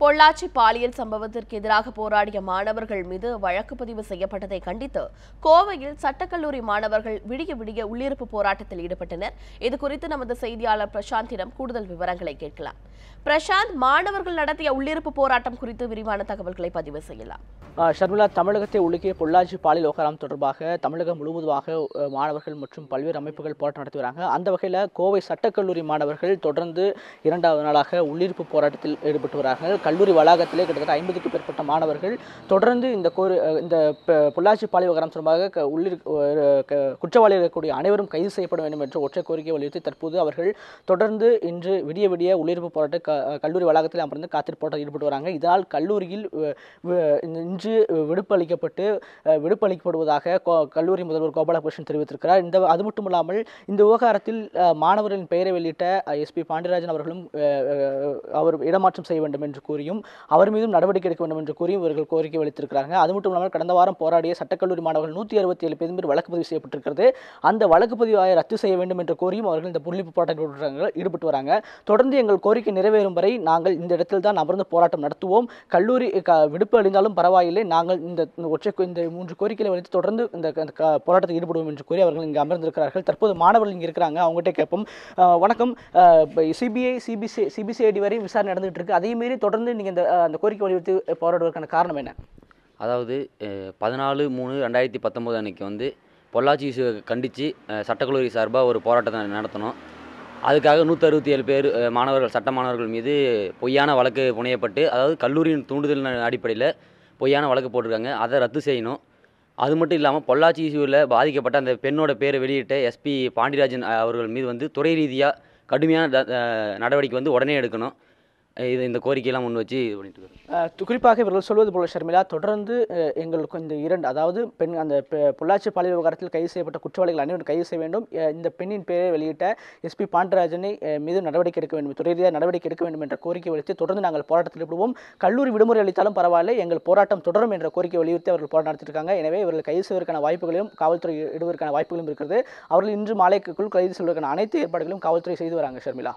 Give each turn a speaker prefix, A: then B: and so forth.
A: பொள்ளாச்சி பாலியல் சம்பவத்திற்கு எதிராக போராடிய மாணவர்கள் மீது வழக்கு பதிவு செய்யப்பட்டதை கண்டித்து கோவையில் சட்டக்கல்லூரி மாணவர்கள் விடிய விடிய உள்ளிருப்பு போராட்டத்தில் ஈடுபட்டனர். இது குறித்து நமது செய்தியாளர் பிரசாந்திடம் கூடுதல் விவரங்களை கேட்கலாம். பிரசாந்த் மாணவர்கள் நடத்திய உள்ளிருப்பு போராட்டம் குறித்து விரிவான தகவல்களை பதிவு செய்யலாம்.
B: ஷர்மிளா தமிழகத்தை உலுக்கிய பொள்ளாச்சி பாலியல் விவகாரம் தொடர்பாக தமிழகம் முழுவதுமாக மாணவர்கள் மற்றும் பல்வேறு அமைப்புகள் போராட்டம் நடத்தி வராங்க. அந்த வகையில் கோவை சட்டக்கல்லூரி மாணவர்கள் தொடர்ந்து இரண்டாவது நாளாக உள்ளிருப்பு போராட்டத்தில் ஈடுபட்டு வரார்கள் கல்லூரி வளாகத்திலே கிட்டத்தட்ட ஐம்பதுக்கும் மேற்பட்ட மாணவர்கள் தொடர்ந்து இந்த கோரி இந்த பொள்ளாச்சி பாலிவகரம் விவகாரம் தொடர்பாக க- உள்ளிரு குற்றவாளிகள் இருக்கக்கூடிய அனைவரும் கைது செய்யப்பட வேண்டும் என்ற ஒற்றை கோரிக்கை வலியுறுத்தி தற்போது அவர்கள் தொடர்ந்து இன்று விடிய விடிய உள்ளிருப்பு போராட்ட க- கல்லூரி வளாகத்தில் அமர்ந்து காத்திருப்பு போராட்டம் ஈடுபட்டு வராங்க. இதனால் கல்லூரியில் இன்று விடுப்பு அளிக்கப்பட்டு விடுப்பு அளிக்கப்படுவதாக கோ- கல்லூரி முதல்வர் கோபாலகிருஷ்ணன் தெரிவித்திருக்கிறார். இந்த அது மட்டும் இல்லாமல் இந்த விவகாரத்தில் மாணவர்களின் பெயரை வெளியிட்ட எஸ்பி பாண்டியராஜன் அவர்களும் அவர் இடமாற்றம் செய்ய வேண்டும் என்று கூறியும் அவர் மீதும் நடவடிக்கை எடுக்க வேண்டும் என்று கூறியும் இவர்கள் கோரிக்கை வைத்திருக்கிறாங்க அது மட்டும் இல்லாமல் கடந்த வாரம் போராடிய சட்டக்கல்லூரி மாணவர்கள் நூற்றி அறுபத்தி ஏழு பேர் வழக்கு பதிவு செய்யப்பட்டிருக்கிறது. அந்த வழக்கு பதிவை ரத்து செய்ய வேண்டும் என்று கோரியும் அவர்கள் இந்த புள்ளிப்பு போராட்டத்தில் ஈடுபட்டு- வராங்க. தொடர்ந்து எங்கள் கோரிக்கை நிறைவேறும் வரை நாங்கள் இந்த இடத்தில் தான் அமர்ந்து போராட்டம் நடத்துவோம். கல்லூரி விடுப்பு அளித்தாலும் பரவாயில்லை. நாங்கள் இந்த ஒற்றை இந்த மூன்று கோரிக்கைகளை வைத்து தொடர்ந்து இந்த போராட்டத்தில் ஈடுபடுவோம் என்று கூறி அவர்கள் இங்கு அமர்ந்திருக்கிறார்கள். தற்போது மாணவர்கள் இங்கே இருக்கிறாங்க. அவங்ககிட்ட கேட்போம். வணக்கம். சிபிஐ சிபிசி சிபிசிஐடி வரை விசாரணை நடந்துகிட்டு இருக்கு. அதே மீறி தொடர்ந்து நீங்கள் இந்த அந்த கோரிக்கை வலியுறுத்தி போராடுவதற்கான காரணம் என்ன?
C: அதாவது பதினாலு மூணு ரெண்டாயிரத்தி பத்தொம்போது அன்னைக்கு வந்து பொள்ளாச்சி இஷ்யூ கண்டித்து சட்டக்கல்லூரி சார்பாக ஒரு போராட்டத்தை நடத்தணும். அதுக்காக நூற்றி அறுபத்தி ஏழு பேர் மாணவர்கள் சட்ட மாணவர்கள் மீது பொய்யான வழக்கு புனையப்பட்டு அதாவது கல்லூரியின் தூண்டுதல் அடிப்படையில் பொய்யான வழக்கு போட்டிருக்காங்க. அதை ரத்து செய்யணும். அது மட்டும் இல்லாமல் பொள்ளாச்சி இசுவில் பாதிக்கப்பட்ட அந்த பெண்ணோட பேரை வெளியிட்ட எஸ்பி பாண்டியராஜன் அவர்கள் மீது வந்து துறை ரீதியாக கடுமையான நடவடிக்கை வந்து உடனே எடுக்கணும். இது இந்த கோரிக்கையெல்லாம் முன் வச்சு இது பண்ணிட்டு
B: குறிப்பாக இவர்கள் சொல்வது போல ஷர்மிளா தொடர்ந்து எங்களுக்கு இந்த இரண்டு அதாவது பெண் அந்த பொள்ளாச்சி பாலியல் விவகாரத்தில் கைது செய்யப்பட்ட குற்றவாளிகள் அனைவரும் கைது செய்ய வேண்டும். இந்த பெண்ணின் பெயரை வெளியிட்ட எஸ்பி பாண்டராஜனை மீது நடவடிக்கை எடுக்க வேண்டும். துறை ரீதியாக நடவடிக்கை எடுக்க வேண்டும் என்ற கோரிக்கை வலித்து தொடர்ந்து நாங்கள் போராட்டத்தில் ஈடுபடுவோம். கல்லூரி விடுமுறை அளித்தாலும் பரவாயில்லை. எங்கள் போராட்டம் தொடரும் என்ற கோரிக்கை வலியுறுத்தி அவர்கள் போராட்டம் நடத்திருக்காங்க எனவே இவர்கள் கைது செய்வதற்கான வாய்ப்புகளையும் காவல்துறை இடுவதற்கான வாய்ப்புகளும் இருக்கிறது. அவர்கள் இன்று மாலைக்குள் கைது செய்வதற்கான அனைத்து ஏற்பாடுகளும் காவல்துறை செய்து வராங்க ஷர்மிளா.